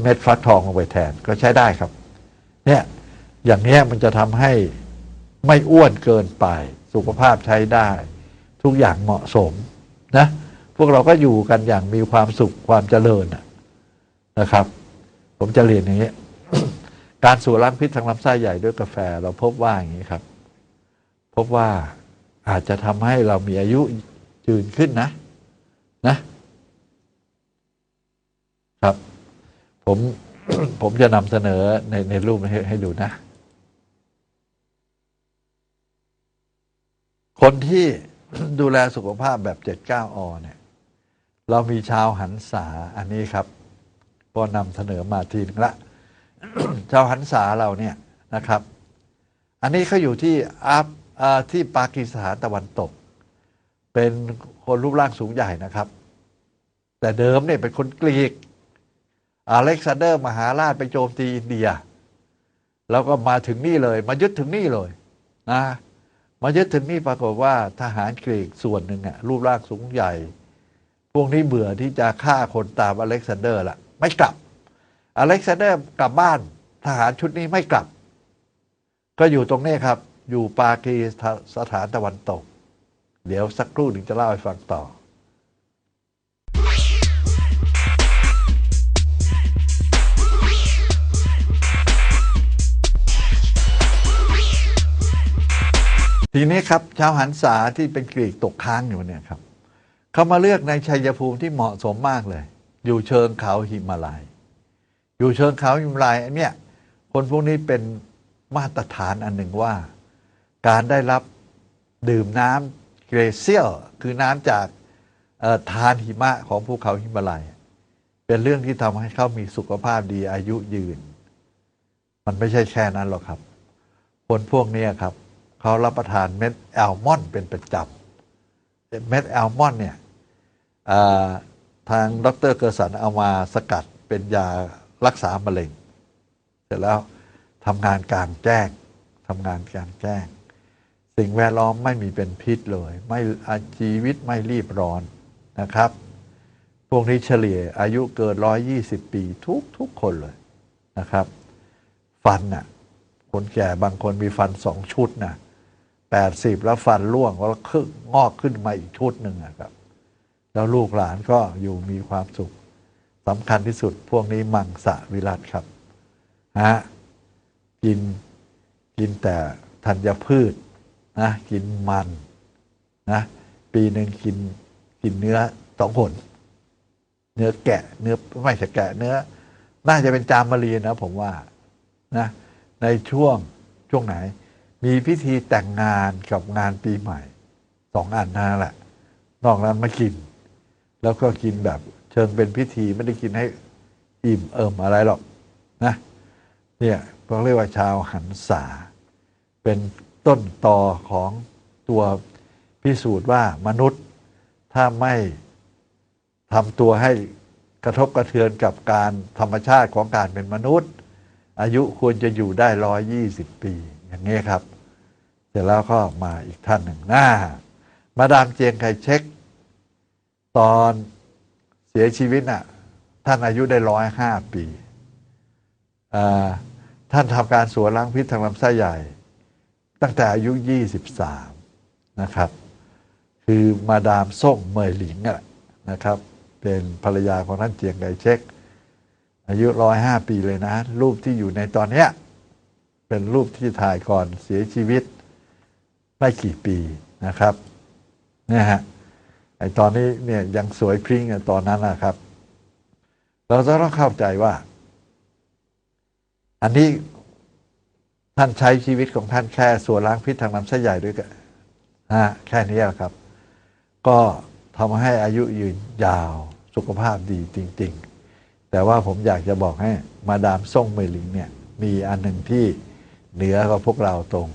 เม็ดฟักทองลงไปแทนก็ใช้ได้ครับ เนี่ยอย่างนี้มันจะทำให้ไม่อ้วนเกินไป สุขภาพใช้ได้ ทุกอย่างเหมาะสมนะพวกเราก็อยู่กันอย่างมีความสุขความเจริญนะครับ ผมจะเรียนอย่างนี้ การสูบล้างพิษทางลำไส้ใหญ่ด้วยกาแฟ เราพบว่าอย่างนี้ครับ พบว่าอาจจะทำให้เรามีอายุยืนขึ้นนะ นะ ครับ ผมผมจะนำเสนอในในรูปให้ให้ดูนะ คนที่ดูแลสุขภาพแบบเจ็ดเก้าอเนี่ย เรามีชาวหันษาอันนี้ครับ ก็นำเสนอมาทีนึงละ ชาวหันษาเราเนี่ยนะครับ อันนี้เขาอยู่ที่อาฟอ่าที่ปากีสถานตะวันตก เป็นคนรูปร่างสูงใหญ่นะครับ แต่เดิมเนี่ยเป็นคนกรีก อเล็กซานเดอร์มหาราชไปโจมตีอินเดีย แล้วก็มาถึงนี่เลย มายึดถึงนี่เลยนะมายึดถึงนี่ปรากฏว่าทหารกรีกส่วนหนึ่งอะรูปร่างสูงใหญ่ พวกนี้เบื่อที่จะฆ่าคนตามอเล็กซานเดอร์ละไม่กลับ อเล็กซานเดอร์กลับบ้านทหารชุดนี้ไม่กลับ ก็อยู่ตรงนี้ครับ อยู่ปากีสถานตะวันตก เดี๋ยวสักครู่หนึ่งจะเล่าให้ฟังต่อ ทีนี้ครับชาวหันษาที่เป็นกรีกตกค้างอยู่เนี่ยครับเขามาเลือกในชัยภูมิที่เหมาะสมมากเลย อยู่เชิงเขาหิมาลัย อยู่เชิงเขาหิมาลัยอันเนี้ยคนพวกนี้เป็นมาตรฐานอันหนึ่งว่า การได้รับดื่มน้ำเกรเซียลคือน้ำจากทานหิมะของภูเขาหิมาลัย เป็นเรื่องที่ทำให้เขามีสุขภาพดีอายุยืน มันไม่ใช่แค่นั้นหรอกครับ คนพวกนี้ครับ เขารับประทานเม็ดแอลมอนเป็นประจำเม็ดแอลมอนเนี่ยทางดรเกอร์สันเอามาสกัดเป็นยารักษามะเร็ง เสร็จแล้วทำงานกลางแจ้งทำงานกลางแจ้ง สิ่งแวดล้อมไม่มีเป็นพิษเลย ไม่ชีวิตไม่รีบร้อนนะครับ พวกนี้เฉลี่ยอายุเกิน 120 ปีทุกทุกคนเลยนะครับ ฟันน่ะ คนแก่บางคนมีฟันสองชุดน่ะ แปดสิบแล้วฟันร่วงแล้วขึ้นงอกขึ้นมาอีกชุดหนึ่งครับ แล้วลูกหลานก็อยู่มีความสุขสำคัญที่สุดพวกนี้มังสวิรัตครับฮะกินกินแต่ธัญพืชนะกินมันนะปีหนึ่งกินกินเนื้อสองหนเนื้อแกะเนื้อไม่ใช่แกะเนื้อ น่าจะเป็นจามรีนะผมว่านะในช่วงช่วงไหน มีพิธีแต่งงานกับงานปีใหม่สองอันนั่นแหละ นอกนั้นม่กิน แล้วก็กินแบบเชิงเป็นพิธีไม่ได้กินให้อิ่มเอิมอะไรหรอกนะเนี่ยเราเรียกว่าชาวหันษา เป็นต้นตอของตัวพิสูจน์ว่ามนุษย์ถ้าไม่ทำตัวให้กระทบกระเทือนกับการธรรมชาติของการเป็นมนุษย์ อายุควรจะอยู่ได้ร้อยยี่สิบปี อย่างนี้ครับ เสร็จแล้วก็มาอีกท่านหนึ่งหน้า มาดามเจียงไคเช็ค ตอนเสียชีวิตน่ะ ท่านอายุได้ร้อยห้าปีอ่าท่านทำการสวนล้างพิษทางลำไส้ใหญ่ ตั้งแต่อายุยี่สิบสามนะครับ คือมาดามส่งเหมยหลิงอะนะครับ เป็นภรรยาของท่านเจียงไคเช็ค อายุร้อยห้าปีเลยนะ รูปที่อยู่ในตอนเนี้ยเป็นรูปที่ถ่ายก่อนเสียชีวิต ไม่กี่ปีนะครับเนี่ยฮะไอตอนนี้เนี่ยยังสวยพริ้งตอนนั้นนะครับ เราจะต้องเข้าใจว่า อันนี้ท่านใช้ชีวิตของท่านแค่ส่วนล้างพิษทางลำไส้ใหญ่ด้วยกันฮะแค่นี้แหละครับ ก็ทำให้อายุยืนยาวสุขภาพดีจริง ๆ แต่ว่าผมอยากจะบอกให้มาดามส่งเมลิงเนี่ย มีอันหนึ่งที่เหนือกว่าพวกเราตรง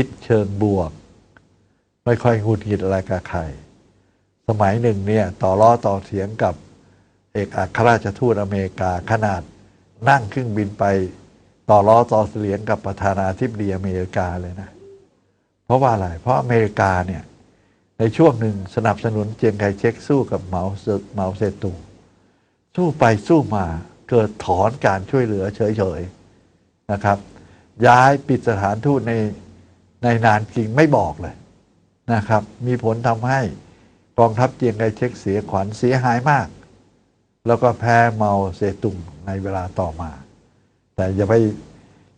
คิดเชิงบวก ไม่ค่อยหงุดหงิดอะไรกับใคร สมัยหนึ่งเนี่ยต่อล้อต่อเถียงกับเอกอัครราชทูตอเมริกาขนาดนั่งเครื่องบินไปต่อล้อต่อเถียงกับประธานาธิบดีอเมริกาเลยนะ เพราะว่าอะไร เพราะอเมริกาเนี่ย ในช่วงหนึ่งสนับสนุนเจียงไคเช็กสู้กับเหมาเซเหมาเซตุงสู้ไปสู้มาเกิดถอนการช่วยเหลือเฉยๆนะครับ ย้ายปิดสถานทูตใน ในนานจริงไม่บอกเลยนะครับ มีผลทำให้กองทัพเจียงไคเช็กเสียขวัญเสียหายมาก แล้วก็แพ้เมาเสตุงในเวลาต่อมา แต่อย่าไป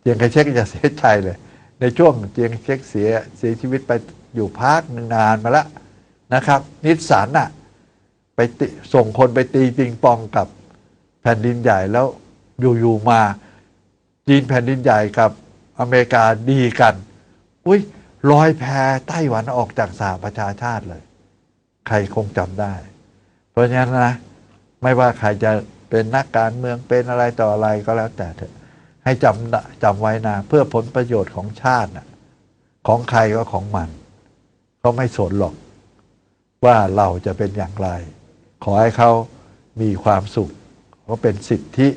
เจียงไคเช็กอย่าเสียใจเลย ในช่วงเจียงไคเช็กเสียเสียชีวิตไปอยู่พักหนึ่งนานมาแล้วนะครับ นิสสันน่ะไปส่งคนไปตีปิงปองกับแผ่นดินใหญ่แล้วอยู่ๆมาจีนแผ่นดินใหญ่กับอเมริกาดีกัน อุ้ยลอยแพไต้หวันออกจากสหประชาชาติเลย ใครคงจำได้ เพราะฉะนั้นนะ ไม่ว่าใครจะเป็นนักการเมืองเป็นอะไรต่ออะไรก็แล้วแต่เถอะให้จำจำไว้นะ เพื่อผลประโยชน์ของชาตินะของใครก็ของมันเขาไม่สนหรอก ว่าเราจะเป็นอย่างไร ขอให้เขามีความสุขเพราะเป็นสิทธิ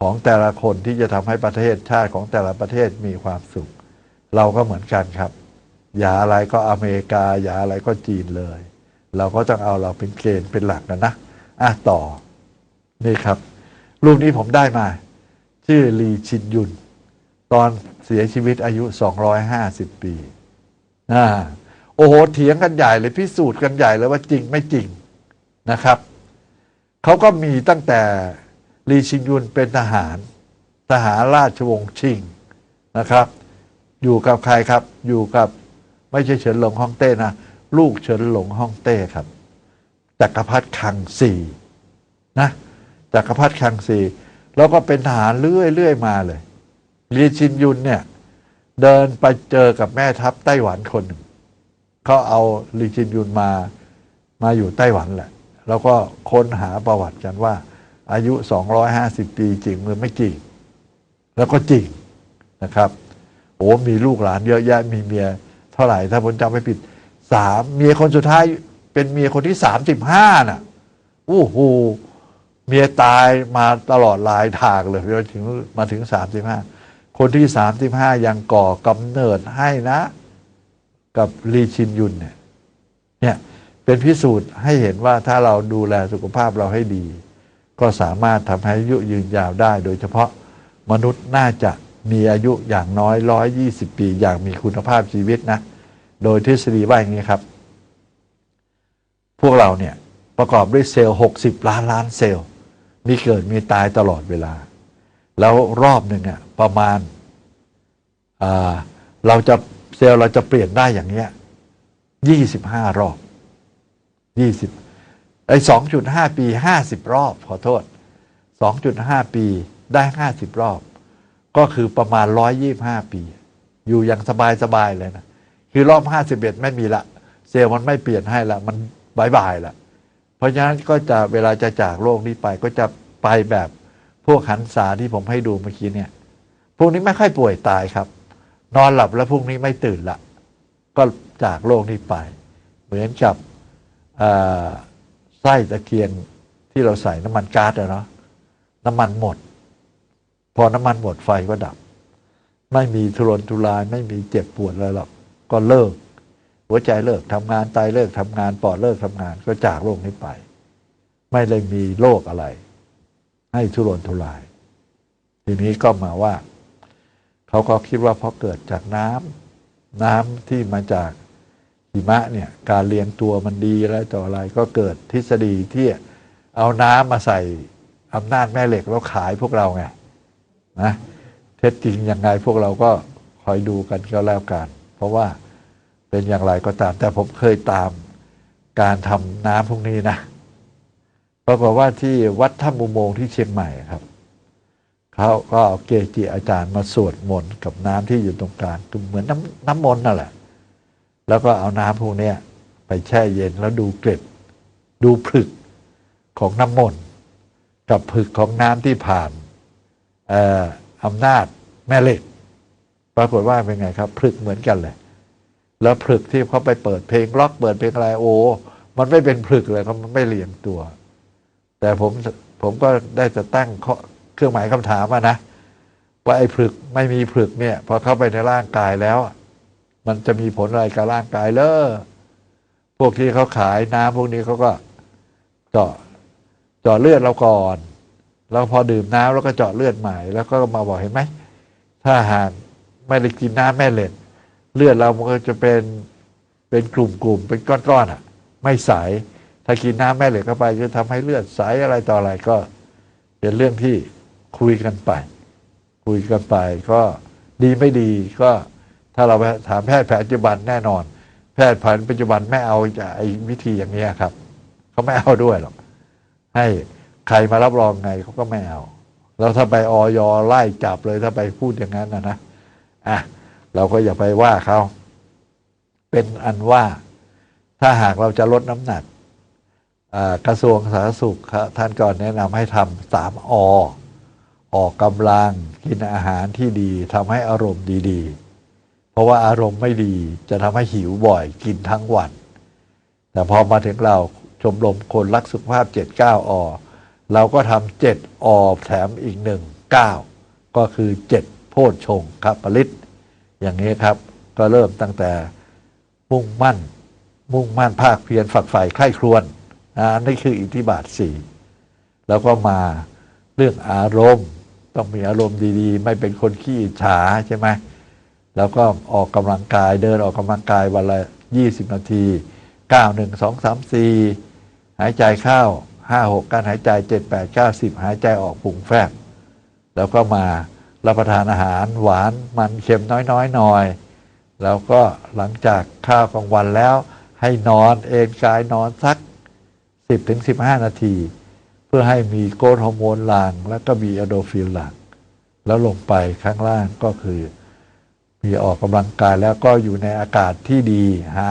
ของแต่ละคนที่จะทำให้ประเทศชาติของแต่ละประเทศมีความสุข เราก็เหมือนกันครับ อย่าอะไรก็อเมริกา อย่าอะไรก็จีนเลย เราก็ต้องเอาเราเป็นเกณฑ์เป็นหลักนะนะอะต่อ นี่ครับ รูปนี้ผมได้มา ชื่อลีชินยุน ตอนเสียชีวิตอายุ 250 ปีอ่าโอ้โหเถียงกันใหญ่เลยพิสูจน์กันใหญ่เลยว่าจริงไม่จริงนะครับเขาก็มีตั้งแต่ลีชินยุนเป็นทหาร ทหารราชวงศ์ชิงนะครับ อยู่กับใครครับ อยู่กับไม่ใช่เฉินหลงฮ่องเต้นะ ลูกเฉินหลงฮ่องเต้ครับ จักรพรรดิคังซีนะ จักรพรรดิคังซีแล้วก็เป็นทหารเรื่อยเรื่อยมาเลยลีชินยุนเนี่ย เดินไปเจอกับแม่ทัพไต้หวันคนหนึ่งเขาเอาลีชินยุนมามาอยู่ไต้หวันแหละ แล้วก็ค้นหาประวัติกันว่า อายุ 250 ปีจริงหรือไม่จริง แล้วก็จริงนะครับ อ้มีลูกหลานเยอะแยะมีเมียเท่าไหร่ ถ้าผมจำไม่ผิดสามเมียคนสุดท้ายเป็นเมียคนที่สามสิบห้าน่ะโอ้โหเมียตายมาตลอดหลายทางเลยมาถึงมาถึงสามสิบห้าคนที่สามสิบห้ายังก่อกำเนิดให้นะ กับลีชินยุนเนี่ยเนี่ยเป็นพิสูจน์ให้เห็นว่าถ้าเราดูแลสุขภาพเราให้ดี ก็สามารถทำให้อายุยืนยาวได้ โดยเฉพาะมนุษย์น่าจะ มีอายุอย่างน้อยร้อยยี่สิบปีอย่างมีคุณภาพชีวิตนะ โดยทฤษฎีว่าอย่างนี้ครับ พวกเราเนี่ยประกอบด้วยเซลล์หกสิบล้านล้านเซลล์ มีเกิดมีตายตลอดเวลา แล้วรอบหนึ่งอะประมาณาเราจะเซลล์เราจะเปลี่ยนได้อย่างเนี้ยยี่สิบห้ารอบยี่สิบไอ้สองจุดห้าปีห้าสิบรอบ ขอโทษสองจุดห้าปีได้ห้าสิบรอบ ก็คือประมาณร้อยยี่บห้าปี อยู่อย่างสบายสบายเลยนะ คือรอบห้าสิบเอ็ดไม่มีละ เซลล์มันไม่เปลี่ยนให้ละ มันบายบายละ เพราะฉะนั้นก็จะเวลาจะจากโลกนี้ไปก็จะไปแบบพวกหันษาที่ผมให้ดูเมื่อกี้เนี่ย พวกนี้ไม่ค่อยป่วยตายครับ นอนหลับแล้วพวกนี้ไม่ตื่นละ ก็จากโลกนี้ไป เหมือนกับไส้ตะเกียงที่เราใส่น้ำมันก๊าซอะเนาะน้ำมันหมด พอน้ำมันหมดไฟก็ดับ ไม่มีทุรนทุรายไม่มีเจ็บปวดอะไรหรอกก็เลิก หัวใจเลิกทำงานไตเลิกทำงานปอดเลิกทำงานก็จากโลกนี้ไป ไม่เลยมีโรคอะไร ให้ทุรนทุราย ทีนี้ก็มาว่า เขาก็คิดว่าเพราะเกิดจากน้ำน้ำที่มาจากหิมะเนี่ยการเลี้ยงตัวมันดีอะไรต่ออะไรก็เกิดทฤษฎีที่เอาน้ำมาใส่อำนาจแม่เหล็กแล้วขายพวกเราไง นะเท็จจริงยังไงพวกเราก็คอยดูกันก็แล้วกัน เพราะว่าเป็นอย่างไรก็ตาม แต่ผมเคยตามการทำน้ำพวกนี้นะปรากฏว่าที่วัดถ้ำอุโมงค์ที่เชียงใหม่ครับเขาก็เอาเกจิอาจารย์มาสวดมนต์กับน้ำที่อยู่ตรงกลางคือเหมือนน้ำน้ำมนต์นั่นแหละ แล้วก็เอาน้ำพวกนี้ไปแช่เย็นแล้วดูเกล็ด ดูผลึกของน้ำมนต์กับผลึกของน้ำที่ผ่าน อำนาจแม่เหล็ก ปรากฏว่าเป็นไงครับผลึกเหมือนกันเลย แล้วผลึกที่เขาไปเปิดเพลงล็อกเปิดเพลงอะไรโอ้มันไม่เป็นผลึกเลยครับมันไม่เรียงตัว แต่ผมผมก็ได้จะตั้งเครื่องหมายคำถามนะว่าไอ้ผลึกไม่มีผลึกเนี่ยพอเข้าไปในร่างกายแล้ว มันจะมีผลอะไรกับร่างกายเลอพวกที่เขาขายน้ำพวกนี้เขาก็เจาะเจาะเลือดเราก่อน แล้วพอดื่มน้ำแล้วก็เจาะเลือดใหม่ แล้วก็มาบอกเห็นไหม ถ้าหากไม่ได้กินน้ำแม่เหล็กเลือดเรามันก็จะเป็นเป็นกลุ่มๆเป็นก้อนๆออะ ไม่ใสถ้ากินน้ำแม่เหล็กเข้าไปจะทำให้เลือดใสอะไรต่ออะไรก็ เป็นเรื่องที่คุยกันไป คุยกันไป ก็ดีไม่ดีก็ถ้าเราไปถามแพทย์แผนปัจจุบันแน่นอน แพทย์แผนปัจจุบันไม่เอาจะไอ้วิธีอย่างนี้ยครับเขาไม่เอาด้วยหรอกให้ ใครมารับรองไงเขาก็ไม่เอาแล้วถ้าไปออยไล่จับเลยถ้าไปพูดอย่างนั้นนะนะอะเราก็อย่าไปว่าเขาเป็นอันว่าถ้าหากเราจะลดน้ำหนักกระทรวงสาธารณสุขท่านก็แนะนำให้ทำสามอออกกำลังกินอาหารที่ดีทำให้อารมณ์ดีๆ เพราะว่าอารมณ์ไม่ดีจะทำให้หิวบ่อยกินทั้งวัน แต่พอมาถึงเราชมรมคนรักสุขภาพ 79อ เราก็ทำ7อแถมอีกหนึ่ง9ก็คือ7โพชฌงครับปริตอย่างนี้ครับ ก็เริ่มตั้งแต่มุ่งมั่น มุ่งมั่นภาคเพียรฝักใฝ่ใคร่ครวญนะนี่คืออิทธิบาทสี่แล้วก็มาเรื่องอารมณ์ ต้องมีอารมณ์ดีๆ ไม่เป็นคนขี้ฉาใช่ไหมแล้วก็ออกกำลังกายเดินออกกำลังกายวันละ 20 นาที 9 1 2 3 4 หายใจเข้า 5 6กการหายใจ7 8 9 10หายใจออกผุงแฟบแล้วก็มารับประทานอาหารหวานมันเค็มน้อยๆหน่อย แล้วก็หลังจากข้าวกลางวันแล้ว ให้นอนเอนกายนอนสัก 10ถึง15 นาที เพื่อให้มีโกรทฮอร์โมนหลัง แล้วก็มีอะโดรฟินหลัง แล้วลงไปข้างล่างก็คือ มีออกกำลังกายแล้วก็อยู่ในอากาศที่ดีหา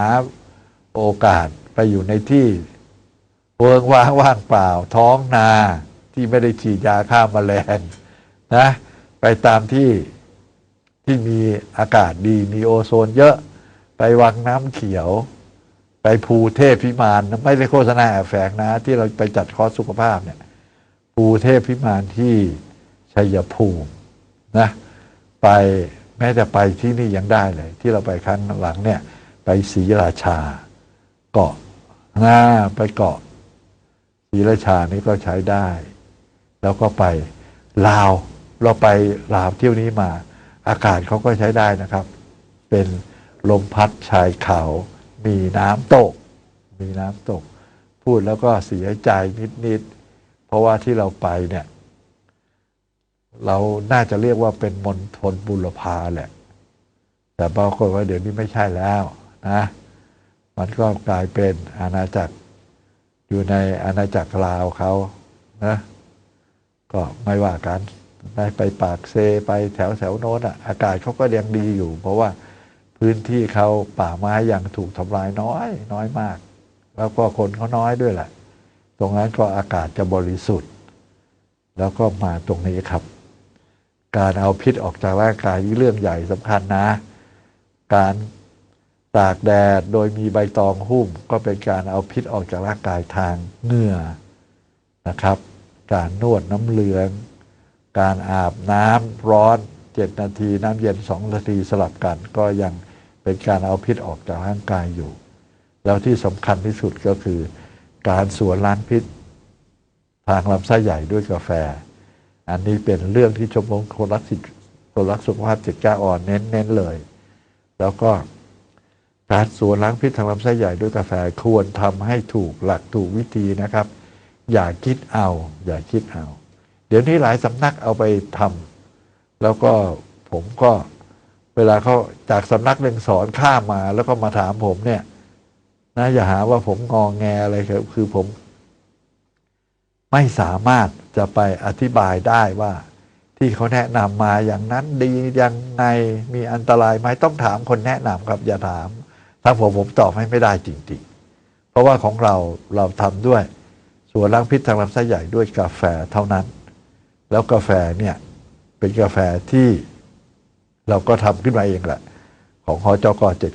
โอกาสไปอยู่ในที่ เวิงว่างว่างเปล่า ท้องนาที่ไม่ได้ฉีดยาฆ่าแมลงนะ ไปตามที่ที่มีอากาศดีมีโอโซนเยอะ ไปวังน้ำเขียว ไปภูเทพพิมาน ไม่ได้โฆษณาแอบแฝงนะ ที่เราไปจัดคอร์สสุขภาพเนี่ยภูเทพพิมานที่ชัยภูมินะ ไปแม้แต่ไปที่นี่ยังได้เลย ที่เราไปครั้งหลังเนี่ย ไปศรีราชา เกาะหน้าไปเกาะ ศรีราชานี่ก็ใช้ได้ แล้วก็ไปลาว เราไปลาวเที่ยวนี้มา อากาศเขาก็ใช้ได้นะครับ เป็นลมพัดชายเขามีน้ำตก มีน้ำตก พูดแล้วก็เสียใจนิดๆเพราะว่าที่เราไปเนี่ย เราน่าจะเรียกว่าเป็นมณฑลบุรพาแหละ แต่ปรากฏว่าเดี๋ยวนี้ไม่ใช่แล้วนะ มันก็กลายเป็นอาณาจักร อยู่ในอาณาจักรลาวเขานะก็ไม่ว่ากันไปไปปากเซไปแถวแถวโน้นอะอากาศเขาก็ยังดีอยู่ เพราะว่าพื้นที่เขาป่าไม้ยังถูกทำลายน้อย น้อยมาก แล้วก็คนเขาน้อยด้วยแหละ ตรงนั้นก็อากาศจะบริสุทธิ์ แล้วก็มาตรงนี้ครับ การเอาพิษออกจากร่างกายนี่เรื่องใหญ่สำคัญนะ การ ตากแดดโดยมีใบตองหุ้มก็เป็นการเอาพิษออกจากร่างกายทางเหงื่อนะครับ การนวดน้ำเหลือง การอาบน้ำร้อนเจ็ดนาทีน้ำเย็นสองนาทีสลับกัน ก็ยังเป็นการเอาพิษออกจากร่างกายอยู่ แล้วที่สำคัญที่สุดก็คือ การสวนล้างพิษ ทางลำไส้ใหญ่ด้วยกาแฟ อันนี้เป็นเรื่องที่ชมรมคนรักสิคนรักสุขภาพจิตก้าอ่อนเน้นเน้นเลย แล้วก็ การสวนล้างพิษทางลำไส้ใหญ่ด้วยกาแฟควรทำให้ถูกหลักถูกวิธีนะครับ อย่าคิดเอา อย่าคิดเอา เดี๋ยวนี้หลายสำนักเอาไปทำแล้วก็ผมก็เวลาเขาจากสำนักหนึ่งสอนข้ามมา แล้วก็มาถามผมเนี่ยนะอย่าหาว่าผมงองแงอะไรครับคือผม ไม่สามารถจะไปอธิบายได้ว่าที่เขาแนะนำมาอย่างนั้นดียังไงมีอันตรายไหมต้องถามคนแนะนำครับอย่าถาม ถ้าผมผมตอบให้ไม่ได้จริง ๆ เพราะว่าของเราเราทำด้วยส่วนล้างพิษทางลำไส้ใหญ่ด้วยกาแฟเท่านั้น แล้วกาแฟเนี่ยเป็นกาแฟที่เราก็ทำขึ้นมาเองแหละ ของหอจกเจ็ด